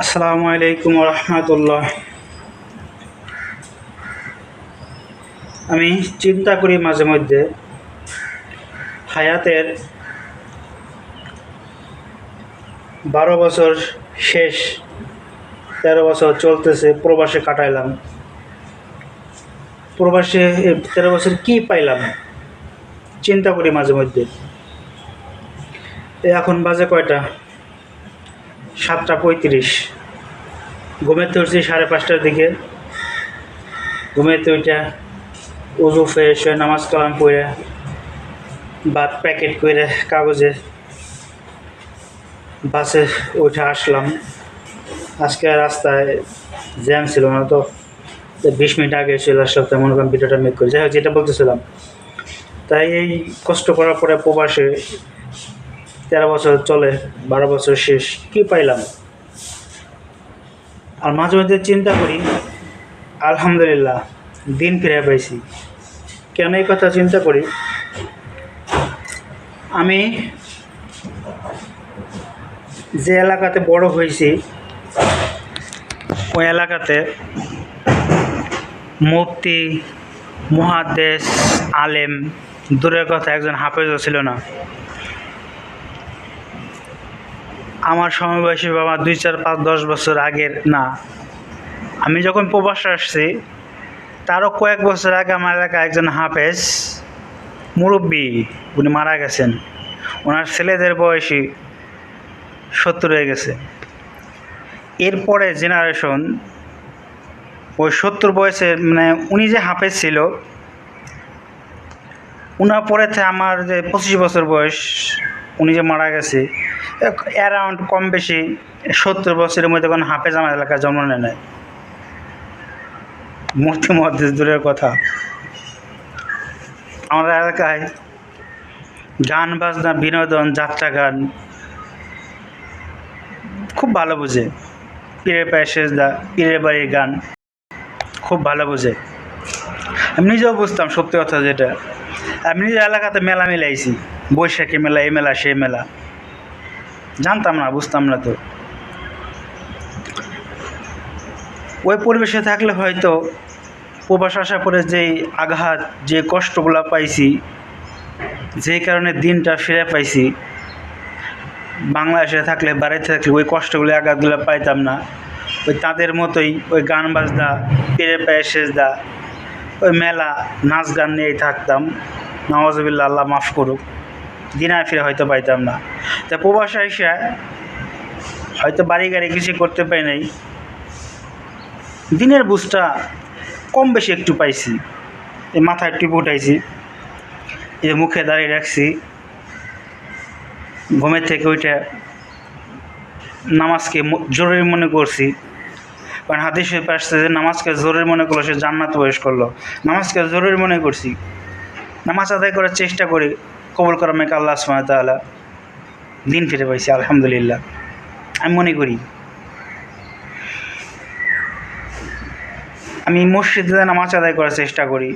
আসসালামু আলাইকুম রহমতুল্লাহ আমি চিন্তা করি মাঝে মধ্যে হায়াতের বারো বছর শেষ, তেরো বছর চলতেছে, প্রবাসে কাটাইলাম। প্রবাসে তেরো বছর কি পাইলাম? চিন্তা করি মাঝে মধ্যে। এখন বাজে কয়টা? সাতটা পঁয়ত্রিশ। ঘুমেতে উঠছি সাড়ে পাঁচটার দিকে। ঘুমেতে উঠে উজু ফ্রেশ হয়ে নামাজ কালাম পড়ে, ভাত প্যাকেট করে কাগজে বাসে উঠে আসলাম। আজকে রাস্তায় জ্যাম ছিল না তো তো বিশ মিনিট আগে চলে আসলাম তেমন করেন ভিডিওটা মেক করি। যাই হোক, যেটা বলতেছিলাম, তাই এই কষ্ট করার পরে প্রবাসে তেরো বছর চলে, বারো বছর শেষ, কি পাইলাম? আর মাঝে মধ্যে চিন্তা করি, আলহামদুলিল্লাহ, দিন ফিরে পাইছি। কেন এই কথা চিন্তা করি? আমি যে এলাকাতে বড় হয়েছি, ওই এলাকাতে মুফতি, মহাদেশ, আলেম, দূরের কথা একজন হাফেজও ছিল না। আমার সমবয়সী বাবা দুই চার পাঁচ দশ বছর আগের, না। আমি যখন প্রবাসে আসছি, তারও কয়েক বছর আগে আমার এলাকায় একজন হাফেজ মুরব্বী, উনি মারা গেছেন। ওনার ছেলেদের বয়সী সত্তর হয়ে গেছে। এরপরে জেনারেশন ওই সত্তর বয়সে মানে উনি যে হাফেজ ছিল, উনার পরে থেকে আমার যে পঁচিশ বছর বয়স উনি যে মারা গেছে অ্যারাউন্ড কম বেশি সত্তর বছরের মধ্যে কোনো হাফেজ আমার এলাকায় জন্ম নেয় নাই। মূর্তি মধ্যে দূরের কথা। আমার এলাকায় গান, বাজনা, বিনোদন, যাত্রা গান খুব ভালো বোঝে। পীরের পায়ে সেজদা, পীরের বাড়ির গান খুব ভালো বোঝে। আমি নিজেও বুঝতাম সত্যি কথা যেটা। আমি নিজের এলাকাতে মেলা মিলাইছি বৈশাখী মেলা, এই মেলা, সেই মেলা। জানতাম না, বুঝতাম না তো। ওই পরিবেশে থাকলে হয়তো প্রবাস আসার পরে যেই আঘাত, যে কষ্টগুলো পাইছি যে কারণে দিনটা ফিরে পাইছি, বাংলাদেশে থাকলে, বাড়িতে থাকলে ওই কষ্টগুলো আঘাতগুলো পাইতাম না। ওই তাদের মতোই ওই গান বাজনা পেরে পায়ে সেজদা, ওই মেলা, নাচ গান নিয়েই থাকতাম। নওয়াজবিল্লা আল্লাহ মাফ করুক। দিনায় ফিরে হয়তো পাইতাম না। তা প্রবাসে এসে হয়তো বাড়ি গাড়ি কিছু করতে পাই নাই। দিনের বুঝটা কম বেশি একটু পাইছি। এই মাথায় টিপ উঠাইছি। এই মুখে দাঁড়িয়ে রাখছি। ঘুমের থেকে ওইটা নামাজকে জরুরি মনে করছি। কারণ হাদিস শরীফে আসছে যে নামাজকে জরুরি মনে করল সে জান্নাত প্রবেশ করল। নামাজকে জরুরি মনে করছি। নামাজ আদায় করার চেষ্টা করি। কবল করা মেকে আল্লাহ সুমায় তাআলা দিন ফিরে পাইছি, আলহামদুলিল্লাহ। আমি মনে করি, আমি মসজিদে নামাজ আদায় করার চেষ্টা করি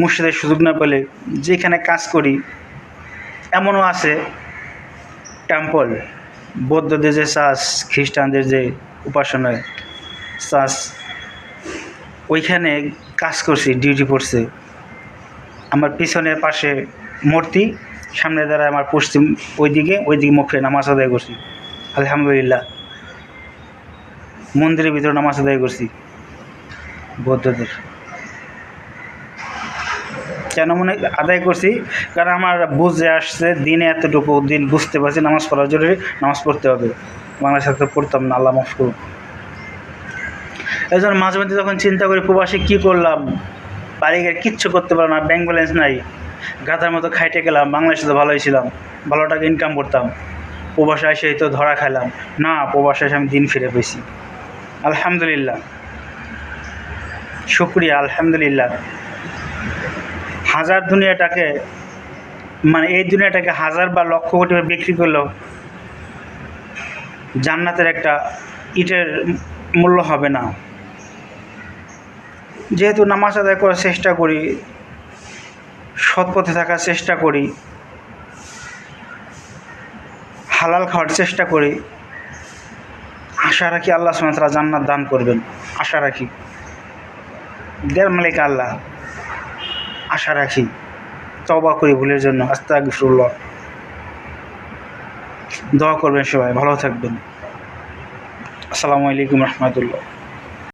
মসজিদের সুযোগ না পেলে যেখানে কাজ করি, এমনও আছে টেম্পল বৌদ্ধদের যে চাষ, খ্রিস্টানদের যে উপাসনায় চাষ, ওইখানে কাজ করছি ডিউটি পড়ছে আমার পিছনের পাশে মূর্তি, সামনে দ্বারা আমার পশ্চিম, ওইদিকে ওইদিকে মুখে নামাজ আদায় করছি। আলহামদুলিল্লাহ। মন্দিরের ভিতরে নামাজ আদায় করছি, বৌদ্ধদের। কেন মনে আদায় করছি? কারণ আমার বুঝে আসছে, দিনে এতটুকু দিন বুঝতে পারছি নামাজ পড়া জরুরি নামাজ পড়তে হবে। বাংলার সাথে পড়তাম না, আল্লাহ মাফ করুক। এই জন্য মাঝে মধ্যে যখন চিন্তা করি, প্রবাসী কী করলাম? বাড়ি গিয়ে কিচ্ছু করতে পারলাম না ব্যাংক ব্যালেন্স নাই। গাধার মতো খাইটে গেলাম, বাংলাদেশে তো ভালোই ছিলাম। ভালো টাকা ইনকাম করতাম। প্রবাসে এসে তো ধরা খাইলাম। না, প্রবাসে এসে আমি দিন ফিরে পেয়েছি। আলহামদুলিল্লাহ। শুক্রিয়া, আলহামদুলিল্লাহ। হাজার দুনিয়াটাকে মানে এই দুনিয়াটাকে হাজার বা লক্ষ কোটি বিক্রি করলেও জান্নাতের একটা ইটের মূল্য হবে না। যেহেতু নামাজ আদায় করার চেষ্টা করি সৎ পথে থাকার চেষ্টা করি। হালাল খাওয়ার চেষ্টা করি। আশা রাখি আল্লাহ সুমাত্রা জান্নাত দান করবেন। আশা রাখি। দেড় মালিক আল্লাহ। আশা রাখি। তবা করি ভুলের জন্য। আস্তে আস্তাগফিরুল্লাহ। দোয়া করবেন সবাই। ভালো থাকবেন। আসসালামু আলাইকুম রহমতুল্লাহ।